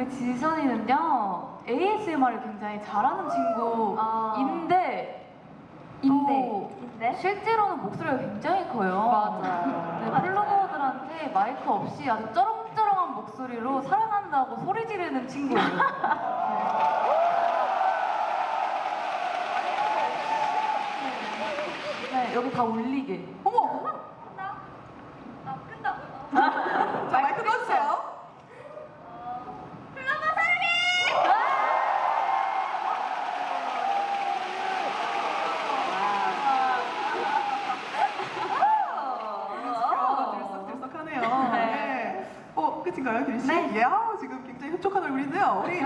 우리 지선이는요 ASMR을 굉장히 잘하는 친구인데 또 인데? 실제로는 목소리가 굉장히 커요. 맞아요. 네, 플로버들한테 마이크 없이 아주 쩌렁쩌렁한 목소리로 사랑한다고 소리 지르는 친구예요. 네. 네, 여기 다 울리게. 어머! 나 끝나고. 자, 마이크 넣어주세요. 플로버 살리! 아, 들썩들썩하네요. 네. 어, 끝인가요, 규리 씨? 네. 예, 아우, 지금 굉장히 흡족한 얼굴인데요. 우리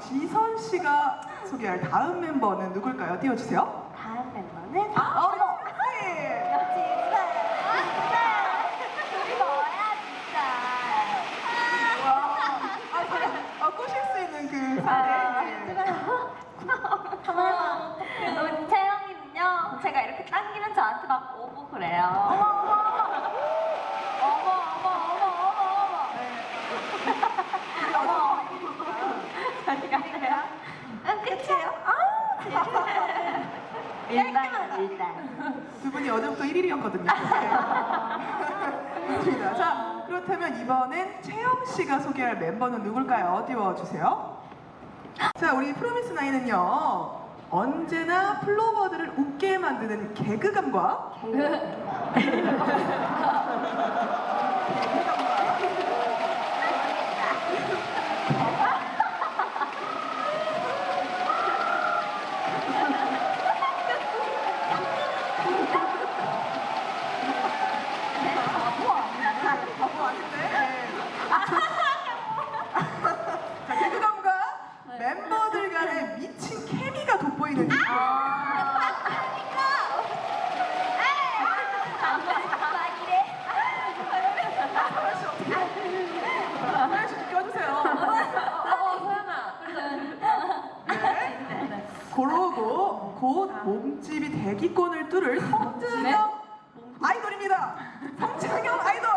지선 씨가 소개할 다음 멤버는 누굴까요? 띄워주세요. 다음 멤버는 아, 우리 씨! 진짜. 우리 뭐야 진짜. 아, 제가 어, 꼬실 수 있는 그 상대. 우리 채영이는요, 제가 이렇게 당기면 저한테 막 오고 그래요. 어머, 어머, 어머, 어머, 어머, 어머, 응, 끝이에요? 아우, 일단, 일단. 두 분이 어제부터 1일이었거든요. 좋습니다. 자, 그렇다면 이번엔 채영 씨가 소개할 멤버는 누굴까요? 띄워주세요. 자, 우리 프로미스 나인은요. 언제나 플로버들을 웃게 만드는 개그감과 바보 아닌데? 자, 개그감과 멤버들 간의 미친 케미가 돋보이는 이 하나씩 어떻게 하나씩 좀 껴주세요. 네. 고로고 곧 몸집이 대기권을 뚫을 성장형 아이돌입니다. 성장형 아이돌.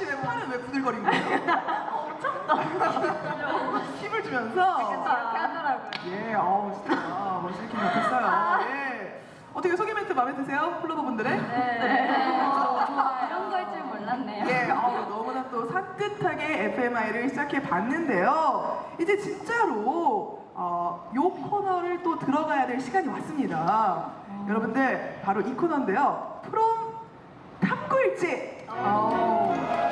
씨왜 팔은 왜 부들거린 거예요? 힘을 주면서. 이렇게 하더라고요. 예, 어우 진짜 멋있게 못했어요. 예. 어떻게 소개 멘트 마음에 드세요? 플로버 분들의? 네. 이런 걸 줄 몰랐네요. 예, 어우, 너무나 또 산뜻하게 FMI를 시작해 봤는데요. 이제 진짜로 어, 요 코너를 또 들어가야 될 시간이 왔습니다. 여러분들 바로 이 코너인데요. 프롬 탐구일지. 어.